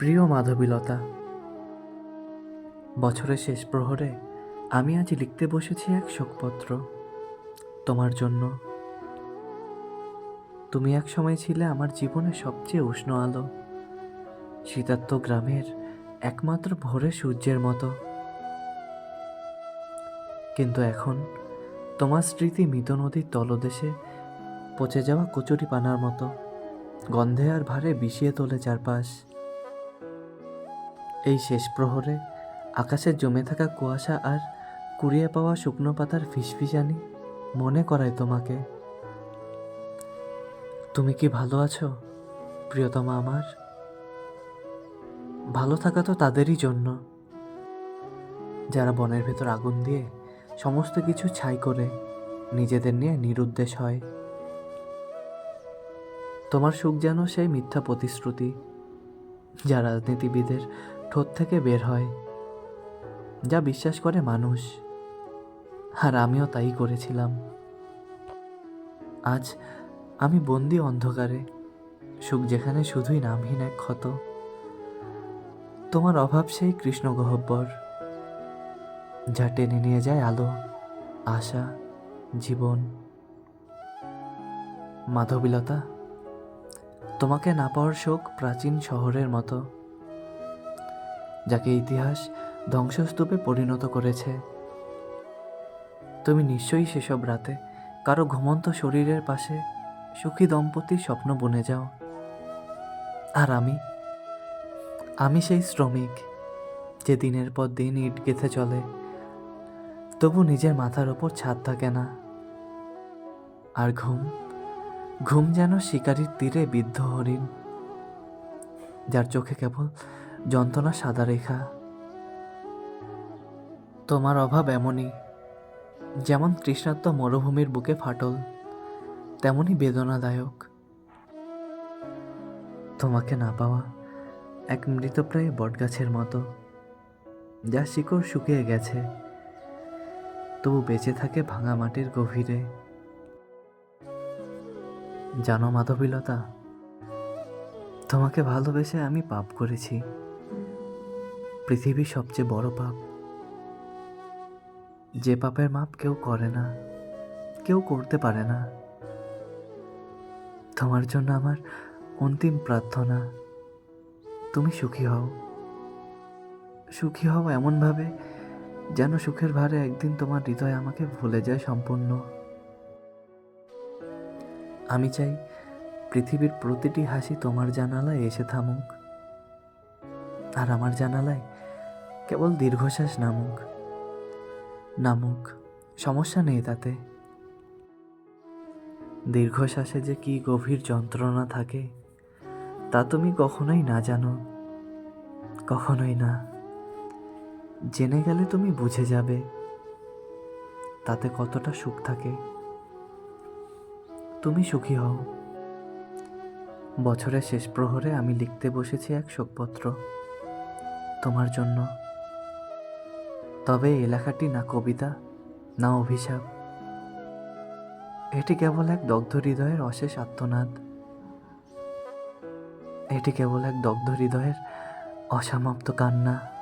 প্রিয় মাধবীলতা, বছরের শেষ প্রহরে আমি আজ লিখতে বসেছি এক শোকপত্র। তোমার জন্য। তুমি এক সময় ছিলে আমার জীবনের সবচেয়ে উষ্ণ আলো। শীতার্ত গ্রামের একমাত্র ভোরে সূর্যের মতো। কিন্তু এখন তোমার স্মৃতি মৃত নদীর তলদেশে পচে যাওয়া কচুরি পানার মতো। গন্ধে আর ভারে বিষিয়ে তোলে চারপাশ। এই শেষ প্রহরে আকাশে জমে থাকা কুয়াশা আর কুড়িয়ে পাওয়া শুকনো পাতার ফিসফিসানি মনে করায় তোমাকে। তুমি কি ভালো আছো, প্রিয়তমা আমার? ভালো থাকা তো তাদেরই জন্য। যারা বনের ভেতর আগুন দিয়ে সমস্ত কিছু ছাই করে নিজেদের নিয়ে নিরুদ্দেশ হয়। তোমার সুখ যেন সেই মিথ্যা প্রতিশ্রুতি যা রাজনীতিবিদের ঠোঁট থেকে বের হয়, যা বিশ্বাস করে মানুষ। আর আমিও তাই করেছিলাম। আজ আমি বন্দি অন্ধকারে, সুখ যেখানে শুধুই নামহীন এক ক্ষত। তোমার অভাব সেই কৃষ্ণ গহব্বর, যা টেনে নিয়ে যায় আলো, আশা, জীবন। মাধবীলতা, তোমাকে না পাওয়ার শোক প্রাচীন শহরের মতো। যাকে ইতিহাস ধ্বংসস্তূপে পরিণত করেছে। তুমি নিশ্চয়ই সেসব রাতে কারও ঘুমন্ত শরীরের পাশে সুখী দম্পতির স্বপ্ন বনে যাও। আর আমি আমি সেই শ্রমিক যে দিনের পর দিন ইট গেথে চলে, তবু নিজের মাথার ওপর ছাদ থাকে না। আর ঘুম ঘুম যেন শিকারির তীরে বিদ্ধ হরিণ, যার চোখে কেবল যন্ত্রণা সাদা রেখা। তোমার অভাব এমনই, যেমন তৃষ্ণাত্ম মরুভূমির বুকে ফাটল, তেমনই বেদনাদায়ক। তোমাকে না পাওয়া এক মৃতপ্রায় বটগাছের মতো, যা শিকড় শুকিয়ে গেছে, তবু বেঁচে থাকে ভাঙা মাটির গভীরে। জানো মাধবীলতা, তোমাকে ভালোবেসে আমি পাপ করেছি। পৃথিবীর সবচেয়ে বড় পাপ। যে পাপের মাপ কেউ করে না, কেউ করতে পারে না। তোমার জন্য আমার অন্তিম প্রার্থনা, তুমি সুখী হও। সুখী হও এমনভাবে যেন সুখের ভারে একদিন তোমার হৃদয় আমাকে ভুলে যায় সম্পূর্ণ। আমি চাই পৃথিবীর প্রতিটি হাসি তোমার জানালায় এসে থামুক। আর আমার জানালায় কেবল দীর্ঘশ্বাস নামুক। নামুক, সমস্যা নেই তাতে। দীর্ঘশ্বাসে যে কি গভীর যন্ত্রণা থাকে, তা তুমি কখনোই না জানো। কখনোই না। জেনে গেলে তুমি বুঝে যাবে, তাতে কতটা সুখ থাকে। তুমি সুখী হও। বছরের শেষ প্রহরে আমি লিখতে বসেছি এক শোকপত্র। তোমার জন্য। তবে এলাকাটি না কবিতা, না অভিশাপ। এটি কেবল এক দগ্ধ হৃদয়ের অশেষ আত্মনাদ। এটি কেবল এক দগ্ধ হৃদয়ের অসমাপ্ত কান্না।